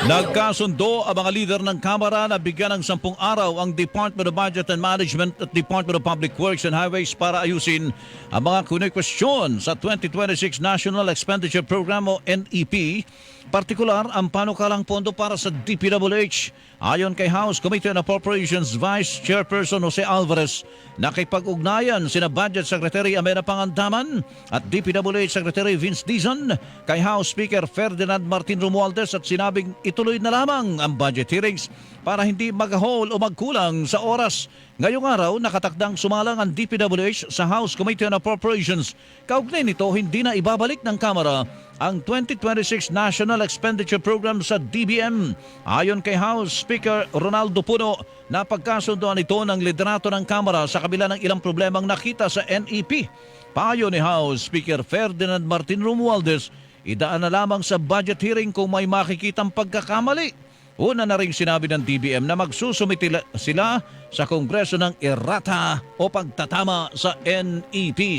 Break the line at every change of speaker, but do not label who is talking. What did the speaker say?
Nagkasundo ang mga lider ng Kamara na bigyan ng sampung araw ang Department of Budget and Management at Department of Public Works and Highways para ayusin ang mga kunikwestiyon sa 2026 National Expenditure Program o NEP, partikular ang panukalang pondo para sa DPWH. Ayon kay House Committee on Appropriations Vice Chairperson Jose Alvarez, nakipag-ugnayan sina Budget Secretary Amena Pangandaman at DPWH Secretary Vince Dizon kay House Speaker Ferdinand Martin Romualdez at sinabing ituloy na lamang ang budget hearings para hindi mag-hold o magkulang sa oras. Ngayong araw, nakatakdang sumalang ang DPWH sa House Committee on Appropriations. Kaugnay nito, hindi na ibabalik ng Kamara ang 2026 National Expenditure Program sa DBM. Ayon kay House Speaker Ronaldo Puno, napagkasundoan ito ng liderato ng Kamara sa kabila ng ilang problemang nakita sa NEP. Payo ni House Speaker Ferdinand Martin Romualdez, idaan na lamang sa budget hearing kung may makikitang pagkakamali. Una na rin sinabi ng DBM na magsusumiti la- sila sa Kongreso ng errata o pagtatama sa NEP.